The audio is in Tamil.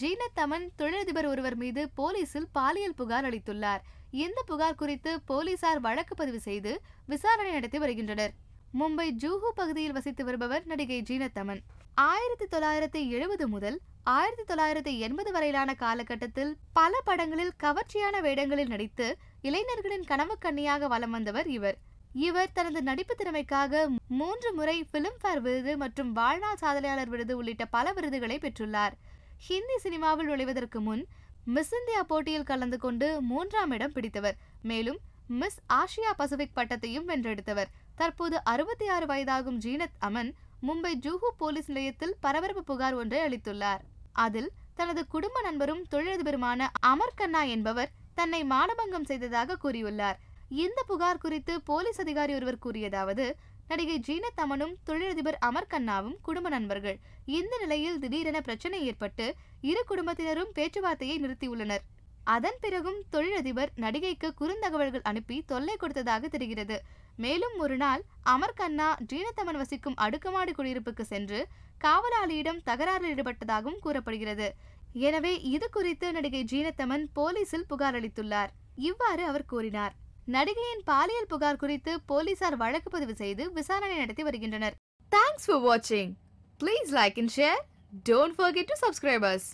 ஜீனத் அமன் தொழிலதிபர் ஒருவர் மீது போலீசில் பாலியல் புகார் அளித்துள்ளார். இந்த புகார் குறித்து போலீசார் வழக்கு பதிவு செய்து விசாரணை நடத்தி வருகின்றனர். மும்பை ஜூஹு பகுதியில் வசித்து வருபவர் நடிகை ஜீனத் ஆயிரத்தி தொள்ளாயிரத்தி எழுபது முதல் ஆயிரத்தி தொள்ளாயிரத்தி எண்பது வரையிலான காலகட்டத்தில் பல படங்களில் கவர்ச்சியான வேடங்களில் நடித்து இளைஞர்களின் கனவு கண்ணியாக வலம் வந்தவர் இவர். இவர் தனது நடிப்பு திறமைக்காக மூன்று முறை பிலிம்பேர் விருது மற்றும் வாழ்நாள் சாதனையாளர் விருது உள்ளிட்ட பல விருதுகளை பெற்றுள்ளார். ஹிந்தி சினிமாவில் நுழைவதற்கு முன் மிஸ் இந்தியா போட்டியில் கலந்து கொண்டு மூன்றாம் இடம் பிடித்தவர். மேலும் மிஸ் ஆசியா பசிபிக் பட்டத்தையும் வென்றெடுத்தவர். தற்போது அறுபத்தி ஆறு வயதாகும் ஜீனத் அமன் மும்பை ஜூஹு போலீஸ் நிலையத்தில் பரபரப்பு புகார் ஒன்றை அளித்துள்ளார். அதில் தனது குடும்ப நண்பரும் தொழிலதிபருமான அமர் கண்ணா என்பவர் தன்னை மானபங்கம் செய்ததாக கூறியுள்ளார். இந்த புகார் குறித்து போலீஸ் அதிகாரி ஒருவர் கூறியதாவது நடிகை ஜீனத்தமனும் தொழிலதிபர் அமர் கண்ணாவும் குடும்ப நண்பர்கள். இந்த நிலையில் திடீரென பிரச்சனை ஏற்பட்டு இரு குடும்பத்தினரும் பேச்சுவார்த்தையை நிறுத்தியுள்ளனர். அதன் பிறகும் தொழிலதிபர் நடிகைக்கு குறுந்தகவல்கள் அனுப்பி தொல்லை கொடுத்ததாக தெரிகிறது. மேலும் ஒரு நாள் அமர் கண்ணா ஜீனத்தமன் வசிக்கும் அடுக்குமாடி குடியிருப்புக்கு சென்று காவலாளியிடம் தகராறில் ஈடுபட்டதாகவும் கூறப்படுகிறது. எனவே இது குறித்து நடிகை ஜீனத்தமன் போலீசில் புகார் அளித்துள்ளார். இவ்வாறு அவர் கூறினார். நடிகையின் பாலியல் புகார் குறித்து போலீசார் வழக்கு பதிவு செய்து விசாரணை நடத்தி வருகின்றனர். தேங்க்ஸ் ஃபார் வாட்சிங் please like and share don't forget to subscribers